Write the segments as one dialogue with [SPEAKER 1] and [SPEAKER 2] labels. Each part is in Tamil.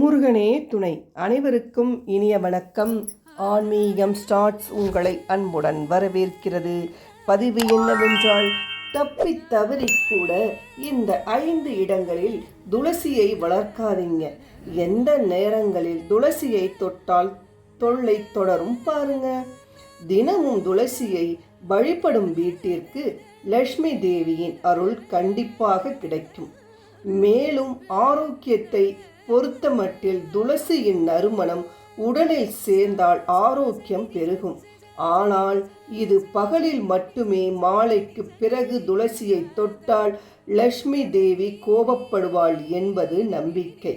[SPEAKER 1] முருகனே துணை. அனைவருக்கும் இனிய வணக்கம். ஆன்மீகம் ஸ்டார்ட்ஸ் உங்களை அன்புடன் வரவேற்கிறது. பதிவு என்னவென்றால் தப்பி தவறி கூட இந்த ஐந்து இடங்களில் துளசியை வளர்க்காதீங்க. எந்த நேரங்களில் துளசியை தொட்டால் தொல்லை தொடரும் பாருங்க. தினமும் துளசியை வழிபடும் வீட்டிற்கு லட்சுமி தேவியின் அருள் கண்டிப்பாக கிடைக்கும். மேலும் ஆரோக்கியத்தை பொறுத்தமட்டில் துளசியின் நறுமணம் உடலில் சேர்ந்தால் ஆரோக்கியம் பெருகும். ஆனால் இது பகலில் மட்டுமே மாலைக்கு பிறகு துளசியை தொட்டால் லட்சுமி தேவி கோபப்படுவாள் என்பது நம்பிக்கை.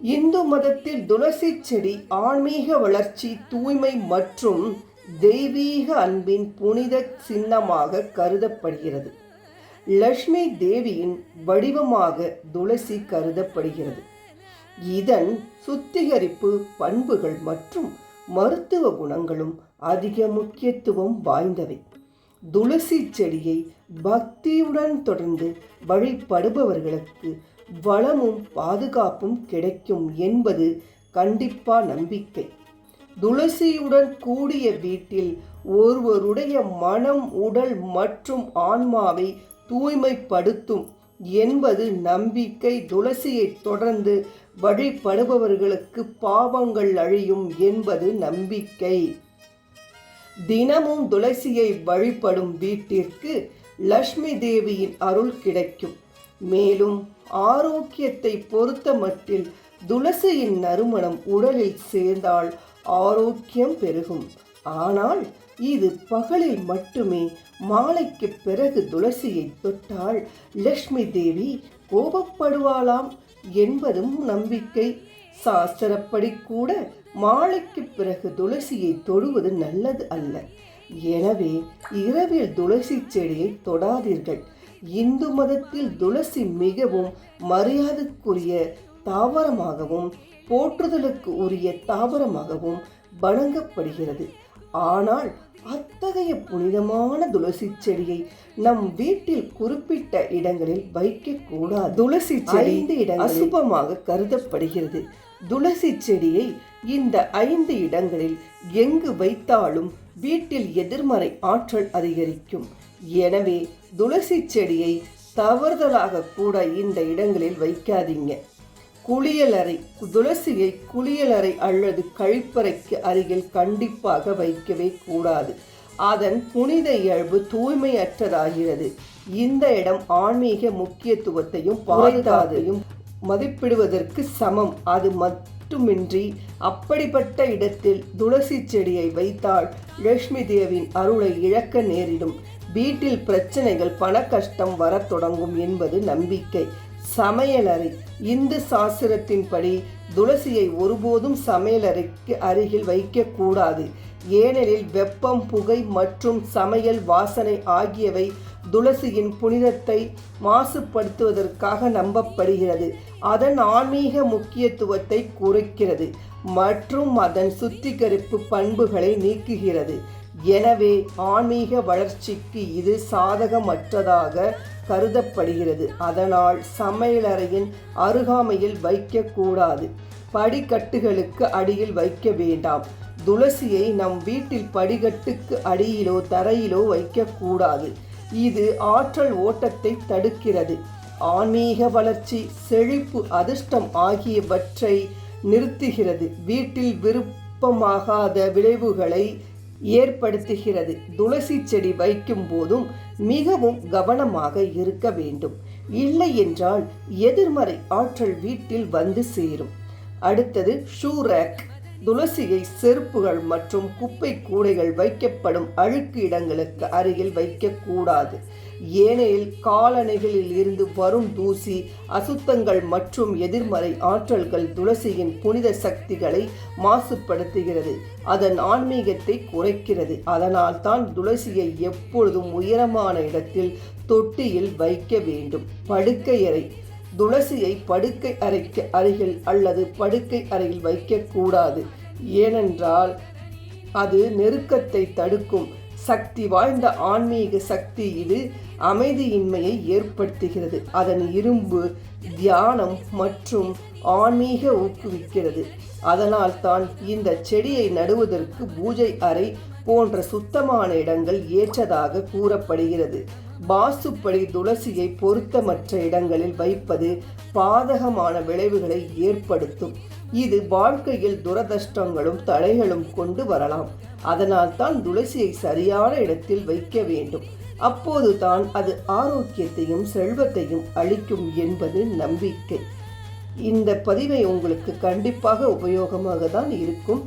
[SPEAKER 1] இந்து மதத்தில் துளசி செடி ஆன்மீக வளர்ச்சி தூய்மை மற்றும் தெய்வீக அன்பின் புனித சின்னமாக கருதப்படுகிறது. லக்ஷ்மி தேவியின் வடிவமாக துளசி கருதப்படுகிறது. இதன் சுத்திகரிப்பு பண்புகள் மற்றும் மருத்துவ குணங்களும் அதிக முக்கியத்துவம் வாய்ந்தவை. துளசி செடியை பக்தியுடன் தொடர்ந்து வழிபடுபவர்களுக்கு வளமும் பாதுகாப்பும் கிடைக்கும் என்பது கண்டிப்பா நம்பிக்கை. துளசியுடன் கூடிய வீட்டில் ஒருவருடைய மனம் உடல் மற்றும் ஆன்மாவை தூய்மைப்படுத்தும் என்பது நம்பிக்கை துளசியை தொடர்ந்து வழிபடுபவர்களுக்கு பாவங்கள் அழியும் என்பது நம்பிக்கை. தினமும் துளசியை வழிபடும் வீட்டிற்கு லக்ஷ்மி தேவியின் அருள் கிடைக்கும். மேலும் ஆரோக்கியத்தை பொறுத்த மட்டில் துளசியின் நறுமணம் உடலில் சேர்ந்தால் ஆரோக்கியம் பெருகும். ஆனால் இது பகலில் மட்டுமே மாலைக்கு பிறகு துளசியை தொட்டால் லக்ஷ்மி தேவி கோபப்படுவாளாம் என்பதும் நம்பிக்கை. சாஸ்திரப்படி கூட மாலைக்கு பிறகு துளசியை தொடுவது நல்லது அல்ல. எனவே இரவில் துளசி செடியை தொடாதீர்கள். இந்து மதத்தில் துளசி மிகவும் மரியாதைக்குரிய தாவரமாகவும் போற்றுதலுக்கு உரிய தாவரமாகவும் வணங்கப்படுகிறது. ஆனால் அத்தகைய புனிதமான துளசி செடியை நம் வீட்டில் குறிப்பிட்ட இடங்களில் வைக்க கூடாது. துளசி செடி அசுபமாக கருதப்படுகிறது. துளசி செடியை இந்த ஐந்து இடங்களில் எங்கு வைத்தாலும் வீட்டில் எதிர்மறை ஆற்றல் அதிகரிக்கும். எனவே துளசி செடியை தவறுதலாக கூட இந்த இடங்களில் வைக்காதீங்க. குளியலறை துளசியை குளியலறை அல்லது கழிப்பறைக்கு அருகில் கண்டிப்பாக வைக்கவே கூடாது. அதன் புனித இயல்பு தூய்மையற்றதாகிறது. இந்த இடம் ஆன்மீக முக்கியத்துவத்தையும் பாதுகாதையும் மதிப்பிடுவதற்கு சமம். அது மட்டுமின்றி அப்படிப்பட்ட இடத்தில் துளசி செடியை வைத்தால் லட்சுமி தேவின் அருளை இழக்க நேரிடும். வீட்டில் பிரச்சனைகள் பண கஷ்டம் வரத் தொடங்கும் என்பது நம்பிக்கை. சமையலறை. இந்து சாஸ்திரத்தின்படி துளசியை ஒருபோதும் சமையலறைக்கு அருகில் வைக்கக்கூடாது. ஏனெனில் வெப்பம் புகை மற்றும் சமையல் வாசனை ஆகியவை துளசியின் புனிதத்தை மாசுபடுத்துவதற்காக நம்பப்படுகிறது. அதன் ஆன்மீக முக்கியத்துவத்தை குறைக்கிறது மற்றும் அதன் சுத்திகரிப்பு பண்புகளை நீக்குகிறது. எனவே ஆன்மீக வளர்ச்சிக்கு இது சாதகமற்றதாக கருதப்படுகிறது. அதனால் சமையலறையின் அருகாமையில் வைக்கக்கூடாது. படிக்கட்டுகளுக்கு அடியில் வைக்க வேண்டாம். துளசியை நம் வீட்டில் படிக்கட்டுக்கு அடியிலோ தரையிலோ வைக்கக்கூடாது. இது ஆற்றல் ஓட்டத்தை தடுக்கிறது. ஆன்மீக வளர்ச்சி செழிப்பு அதிர்ஷ்டம் ஆகியவற்றை நிறுத்துகிறது. வீட்டில் விருப்பமாகாத விளைவுகளை ஏற்படுத்துகிறது. துளசி செடி வைக்கும் போதும் மிகவும் கவனமாக இருக்க வேண்டும். இல்லை என்றால் எதிர்மறை ஆற்றல் வீட்டில் வந்து சேரும். அடுத்தது ஷூ ரேக். துளசியை செருப்புகள் மற்றும் குப்பை கூடைகள் வைக்கப்படும் அழுக்கு இடங்களுக்கு அருகில் வைக்கக்கூடாது. ஏனெனில் காலணிகளில் இருந்து வரும் தூசி அசுத்தங்கள் மற்றும் எதிர்மறை ஆற்றல்கள் துளசியின் புனித சக்திகளை மாசுபடுத்துகிறது. அதன் ஆன்மீகத்தை குறைக்கிறது. அதனால் தான் துளசியை எப்பொழுதும் உயரமான இடத்தில் தொட்டியில் வைக்க வேண்டும். படுக்கையறை துளசியை படுக்கை அறைக்கு அருகில் அல்லது படுக்கை அறையில் வைக்கக்கூடாது. ஏனென்றால் அது நெருக்கத்தை தடுக்கும். சக்தி வாய்ந்த ஆன்மீக சக்தி இது அமைதியின்மையை ஏற்படுத்துகிறது. அதன் இரும்பு தியானம் மற்றும் ஆன்மீக ஊக்குவிக்கிறது. அதனால் தான் இந்த செடியை நடுவதற்கு பூஜை அறை போன்ற சுத்தமான இடங்கள் ஏற்றதாக கூறப்படுகிறது. பாசுப்படி துளசியை பொருத்தமற்ற இடங்களில் வைப்பது பாதகமான விளைவுகளை ஏற்படுத்தும். இது வாழ்க்கையில் துரதிருஷ்டங்களும் தடைகளும் கொண்டு வரலாம். அதனால் தான் துளசியை சரியான இடத்தில் வைக்க வேண்டும். அப்போது தான் அது ஆரோக்கியத்தையும் செல்வத்தையும் அளிக்கும் என்பது நம்பிக்கை. இந்த பதிவை உங்களுக்கு கண்டிப்பாக உபயோகமாக தான் இருக்கும்.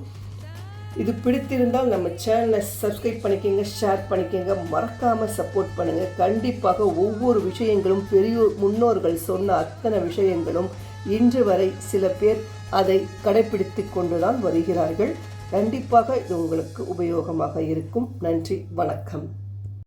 [SPEAKER 1] இது பிடித்திருந்தால் நம்ம சேனலை சப்ஸ்கிரைப் பண்ணிக்கோங்க ஷேர் பண்ணிக்கோங்க மறக்காமல் சப்போர்ட் பண்ணுங்கள் கண்டிப்பாக ஒவ்வொரு விஷயங்களும் பெரியோர் முன்னோர்கள் சொன்ன அத்தனை விஷயங்களும் இன்று வரை சில பேர் அதை கடைபிடித்து கொண்டுதான் வருகிறார்கள். கண்டிப்பாக இது உங்களுக்கு உபயோகமாக இருக்கும். நன்றி வணக்கம்.